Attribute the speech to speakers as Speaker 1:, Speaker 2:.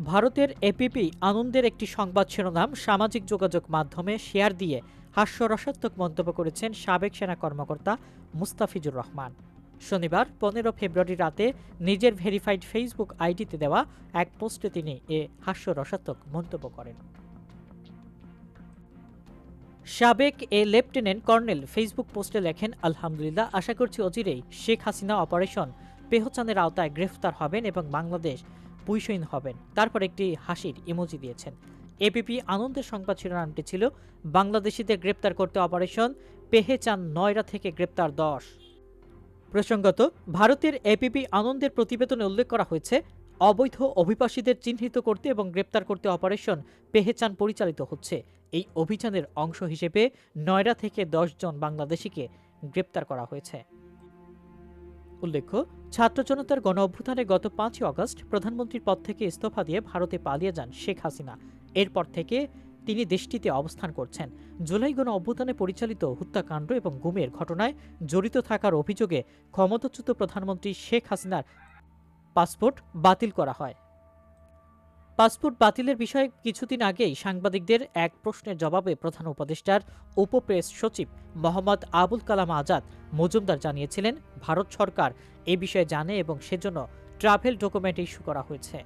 Speaker 1: ভারতের এপিপি আনন্দের একটি সংবাদ শিরোনাম সামাজিক যোগাযোগ মাধ্যমে শেয়ার দিয়ে হাস্যরসাত্মক মন্তব্য করেছেন সাবেক সেনা কর্মকর্তা মুস্তাফিজুর রহমান। শনিবার, পনেরো ফেব্রুয়ারি রাতে নিজের ভেরিফাইড ফেসবুক আইডিতে দেওয়া এক পোস্টে তিনি এ হাস্যরসাত্মক মন্তব্য করেন। সাবেক এ লেফটেন্যান্ট কর্নেল ফেসবুক পোস্টে লেখেন, আলহামদুলিল্লাহ, আশা করছি অচিরেই শেখ হাসিনা অপারেশন পেহচানের আওতায় গ্রেফতার হবেন এবং বাংলাদেশ পুইশইন হবেন। তারপর একটি হাসির ইমোজি দিয়েছেন। এপিপি আনন্দের সংবাদ শিরোনামটি ছিল, বাংলাদেশিদের গ্রেপ্তার করতে অপারেশন পেহেচান নয়রা থেকে গ্রেপ্তার দশ। প্রসঙ্গত, ভারতের এপিপি আনন্দের প্রতিবেদনে উল্লেখ করা হয়েছে, অবৈধ অভিবাসীদের চিহ্নিত করতে এবং গ্রেপ্তার করতে অপারেশন পেহেচান পরিচালিত হচ্ছে। এই অভিযানের অংশ হিসেবে নয়রা থেকে জন বাংলাদেশিকে গ্রেপ্তার করা হয়েছে। উল্লেখ্য, ছাত্র জনতার গণ অভ্যুত্থানে গত পাঁচই অগস্ট প্রধানমন্ত্রীর পদ থেকে ইস্তফা দিয়ে ভারতে পালিয়ে যান শেখ হাসিনা। এরপর থেকে তিনি দেশটিতে অবস্থান করছেন। জুলাই গণ অভ্যুত্থানে পরিচালিত হত্যাকাণ্ড এবং গুমের ঘটনায় জড়িত থাকার অভিযোগে ক্ষমতাচ্যুত প্রধানমন্ত্রী শেখ হাসিনার পাসপোর্ট বাতিল করা হয়। পাসপোর্ট বাতিলের বিষয়ে কিছুদিন আগেই সাংবাদিকদের এক প্রশ্নের জবাবে প্রধান উপদেষ্টার উপপ্রেস সচিব মোহাম্মদ আবুল কালাম আজাদ মজুমদার জানিয়েছিলেন, ভারত সরকার এ বিষয়ে জানে এবং সেজন্য ট্রাভেল ডকুমেন্ট ইস্যু করা হয়েছে।